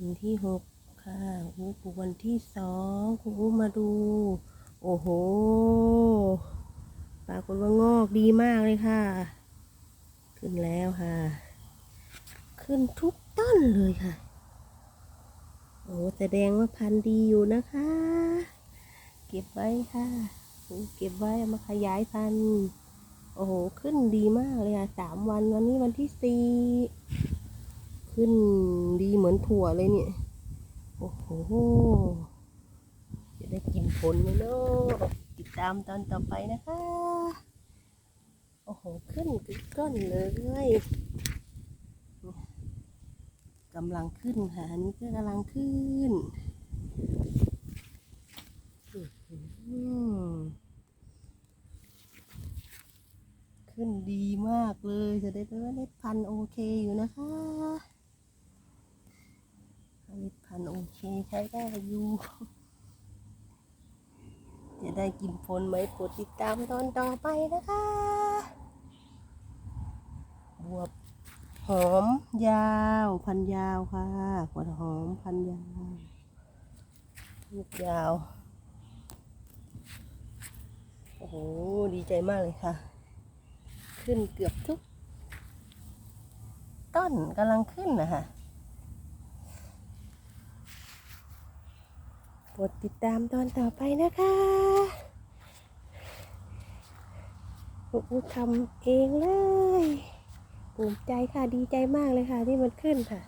วันที่หกค่ะครูปลูวันที่สองครูมาดู โอ้โห ปรากฏว่างอกดีมากเลยค่ะ ขึ้นแล้วค่ะ ขึ้นทุกต้นเลยค่ะ โอ้แสดงว่าพันธุ์ดีอยู่นะคะ เก็บไว้ค่ะ เก็บไว้มาขยายพันธุ์ โอ้โห ขึ้นดีมากเลยค่ะสามวันวันนี้วันที่สี่ ขึ้นดีเหมือนถั่วเลยเนี่ย โอ้โห จะได้กินผลไหมเนาะติดตามตอนต่อไปนะคะ โอ้โห ขึ้นกต้นเลยกำลังขึ้นค่ะอันนี้ก็กำลังขึ้นขึ้นดีมากเลยจะได้เป็นว่าเล็ดพันธุ์โอเคอยู่นะคะ ผลิตภัณฑ์โอเคใช้ได้อยู่ จะได้กินผลไหมโปรดติดตามตอนต่อไปนะคะ บวบหอมยาว พันยาวค่ะบวบหอมพันยาวลูกยาว โอ้โห ดีใจมากเลยค่ะ ขึ้นเกือบทุก ต้นกำลังขึ้นนะคะ กดติดตามตอนต่อไปนะคะปูทำเองเลยภูมิใจค่ะดีใจมากเลยค่ะที่มันขึ้นค่ะ